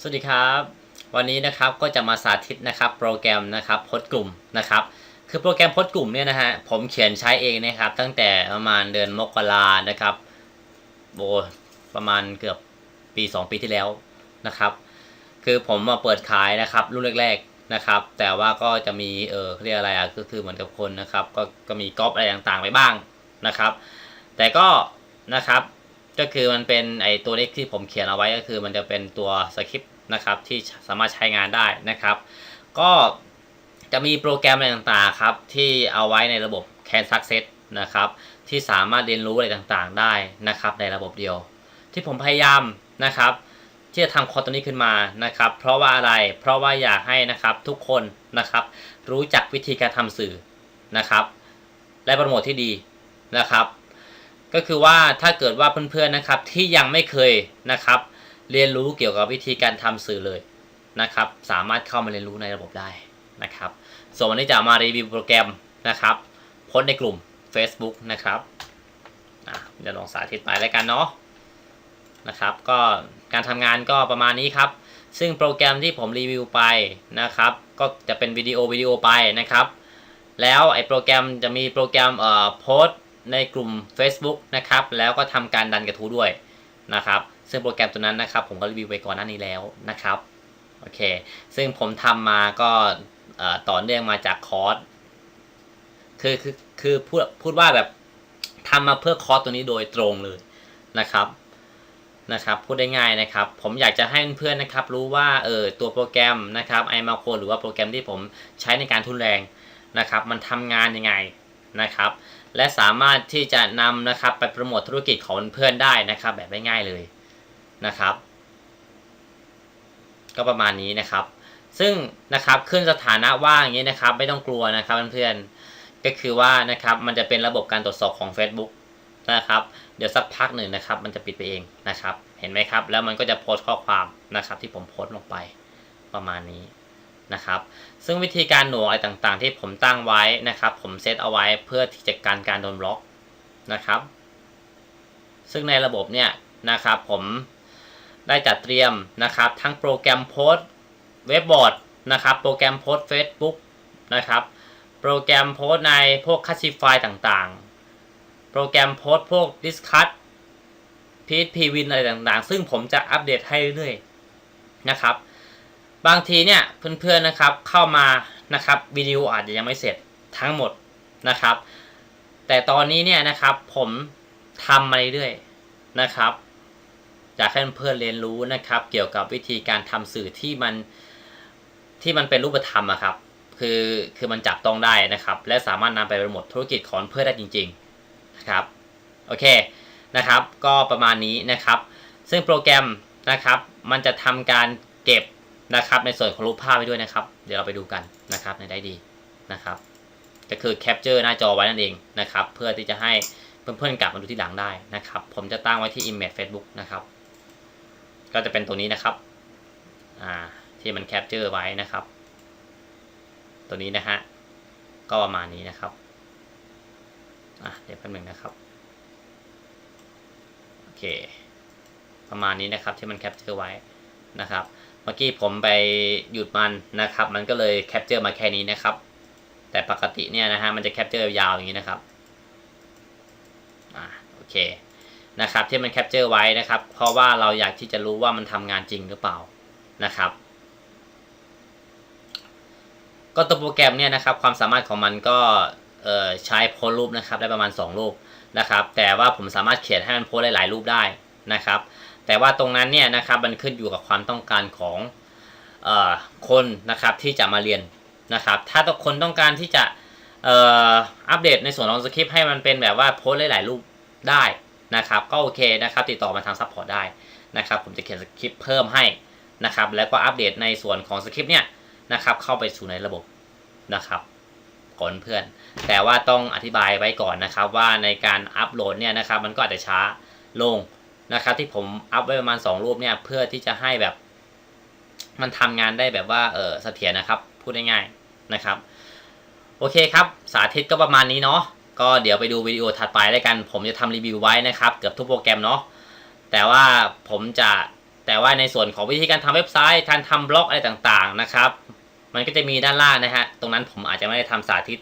สวัสดีครับ วันนี้นะครับก็จะมาสาธิตนะครับโปรแกรมนะครับพสต์กลุ่มนะครับ คือโปรแกรมพสต์กลุ่มเนี่ยนะฮะผมเขียนใช้เองนะครับ ตั้งแต่ประมาณเดือนมกรานะครับโบประมาณเกือบปี 2 ปีที่แล้วนะครับ คือผมมาเปิดขายนะครับรุ่นแรกๆนะครับ แต่ว่าก็จะมีเออเขาเรียกอะไรอะก็คือเหมือนกับคนนะครับ ก็ก็มีก๊อปอะไรต่างๆไปบ้างนะครับ แต่ก็นะครับ ก็คือมันเป็นไอตัวเลขที่ผมเขียนเอาไว้ก็คือมันจะเป็นตัวสคริปต์นะครับที่สามารถใช้งานได้นะครับ ก็จะมีโปรแกรมอะไรต่างๆครับที่เอาไว้ในระบบ Can Success นะครับที่สามารถเรียนรู้อะไรต่างๆได้นะครับในระบบเดียว ที่ผมพยายามนะครับ ที่จะทำคอร์สตัวนี้ขึ้นมานะครับ เพราะว่าอะไรเพราะว่าอยากให้นะครับทุกคนนะครับ รู้จักวิธีการทำสื่อนะครับ และโปรโมทที่ดีนะครับ ก็คือว่าถ้าเกิดว่าเพื่อนๆนะครับที่ยังไม่เคยนะครับ เรียนรู้เกี่ยวกับวิธีการทำสื่อเลยนะครับ สามารถเข้ามาเรียนรู้ในระบบได้นะครับ ส่วนวันนี้จะมารีวิวโปรแกรมนะครับโพสในกลุ่ม Facebook นะครับอะเดี๋ยวลองสาธิตไปแล้วกันเนาะนะครับ ก็การทำงานก็ประมาณนี้ครับ ซึ่งโปรแกรมที่ผมรีวิวไปนะครับ ก็จะเป็นวิดีโอวิดีโอไปนะครับ แล้วไอ้โปรแกรมจะมีโปรแกรมเอ่อโพสต์ ในกลุ่ม Facebook นะครับ แล้วก็ทำการดันกระทู้ด้วยนะครับ ซึ่งโปรแกรมตัวนั้นนะครับ ผมก็รีวิวไปก่อนหน้านี้แล้วนะครับ โอเค ซึ่งผมทำมาก็ต่อเนื่องมาจากคอร์ส คือคือคือพูดพูดว่าแบบทำมาเพื่อคอร์สตัวนี้โดยตรงเลยนะครับนะครับพูดได้ง่ายนะครับ ผมอยากจะให้เพื่อนๆนะครับ รู้ว่าเออตัวโปรแกรมนะครับไอมาโคหรือว่าโปรแกรมที่ผมใช้ในการทุนแรงนะครับ มันทำงานยังไง นะครับ และสามารถที่จะนำนะครับไปโปรโมทธุรกิจของเพื่อนได้นะครับ แบบง่ายๆเลยนะครับ ก็ประมาณนี้นะครับ ซึ่งนะครับขึ้นสถานะว่างอย่างนี้นะครับ ไม่ต้องกลัวนะครับเพื่อนๆก็คือว่านะครับมันจะเป็นระบบการตรวจสอบของ Facebook นะครับ เดี๋ยวสักพักหนึ่งนะครับ มันจะปิดไปเองนะครับ เห็นไหมครับ แล้วมันก็จะโพสต์ข้อความนะครับ ที่ผมโพสต์ลงไปประมาณนี้ นะครับ ซึ่งวิธีการหน่วงอะไรต่างๆ ที่ผมตั้งไว้นะครับ ผมเซตเอาไว้เพื่อที่จะการการโดนบล็อกนะครับ ซึ่งในระบบเนี่ยนะครับผมได้จัดเตรียมนะครับ ทั้งโปรแกรมโพสเว็บบอร์ดนะครับ โปรแกรมโพสต์ Facebook นะครับ โปรแกรมโพสในพวกคัสซีไฟต่างๆ โปรแกรมโพสพวก Discuss PHP Win อะไรต่างๆ ซึ่งผมจะอัปเดตให้เรื่อยๆนะครับ บางทีเนี่ยเพื่อนๆนะครับเข้ามานะครับวิดีโออาจจะยังไม่เสร็จทั้งหมดนะครับ แต่ตอนนี้เนี่ยนะครับผมทำมาเรื่อยๆนะครับอยากให้เพื่อนๆเรียนรู้นะครับ เกี่ยวกับวิธีการทำสื่อที่มันที่มันเป็นรูปธรรมอะครับคือคือมันจับต้องได้นะครับ และสามารถนำไปโปรโมทธุรกิจของเพื่อนได้จริงๆนะครับโอเคนะครับ ก็ประมาณนี้นะครับ ซึ่งโปรแกรมนะครับ มันจะทำการเก็บ นะครับ ในส่วนของรูปภาพไว้ด้วยนะครับ เดี๋ยวเราไปดูกันนะครับในได้ดีนะครับ ก็คือแคปเจอร์หน้าจอไว้นั่นเองนะครับ เพื่อที่จะให้เพื่อนๆกลับมาดูที่หลังได้นะครับ ผมจะตั้งไว้ที่ Image Facebook นะครับ ก็จะเป็นตัวนี้นะครับอ่าที่มันแคปเจอร์ไว้นะครับ ตัวนี้นะฮะก็ประมาณนี้นะครับอะเดี๋ยวแป๊บหนึงนะครับโอเค ประมาณนี้นะครับที่มันแคปเจอร์ไว้นะครับ มื่อกี้ผมไปหยุดมันนะครับ มันก็เลยแคปเจอร์มาแค่นี้นะครับ แต่ปกติเนี่ยนะฮะมันจะแคปเจอร์ยาวอย่างนี้นะครับอ่าโอเคนะครับที่มันแคปเจอร์ไว้นะครับ เพราะว่าเราอยากที่จะรู้ว่ามันทำงานจริงหรือเปล่านะครับก็ตัวโปรแกรมเนี่ยนะครับความสามารถของมันก็เอ่อใช้โพสรูปนะครับได้ประมาณ 2 รูปนะครับ แต่ว่าผมสามารถเขียนให้มันโพสได้หลายรูปได้นะครับ แต่ว่าตรงนั้นเนี่ยนะครับมันขึ้นอยู่กับความต้องการของออคนนะครับที่จะมาเรียนนะครับถ้าคนต้องการที่จะอ,อ,อัปเดตในส่วนของสคริปต์ให้มันเป็นแบบว่าโพสหลาย ๆ รูปได้นะครับก็โอเคนะครับติดต่อมาทางซัพพอร์ตได้นะครับผมจะเขียนสคริปต์เพิ่มให้นะครับแล้วก็อัปเดตในส่วนของสคริปต์เนี่ยนะครับเข้าไปสู่ในระบบนะครับก่อนเพื่อน แต่ว่าต้องอธิบายไว้ก่อนนะครับว่าในการอัปโหลดเนี่ยนะครับมันก็อาจจะช้าลง นะครับ ที่ผมอัพไว้ประมาณ 2 รูปเนี่ยเพื่อที่จะให้แบบ มันทำงานได้แบบว่าเออเสถียรนะครับ พูดง่ายๆนะครับ โอเคครับ สาธิตก็ประมาณนี้เนาะก็เดี๋ยวไปดูวิดีโอถัดไปแล้กัน ผมจะทำรีวิวไว้นะครับ เกือบทุกโปรแกรมเนาะแต่ว่าผมจะแต่ว่าในส่วนของวิธีการทำเว็บไซต์การทำบล็อกอะไรต่างๆนะครับ มันก็จะมีด้านล่างนะฮะตรงนั้นผมอาจจะไม่ได้ทำสาธิต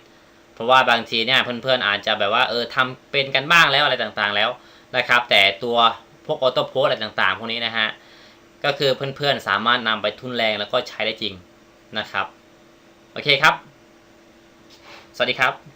เพราะว่าบางทีเนี่ยเพื่อนๆอาจจะแบบว่าเออทำเป็นกันบ้างแล้วอะไรต่างๆแล้วนะครับ แต่ตัว พวกออโต้โพสอะไรต่างๆ พวกนี้นะฮะ ก็คือเพื่อนๆสามารถนำไปทุนแรงแล้วก็ใช้ได้จริงนะครับ โอเคครับ สวัสดีครับ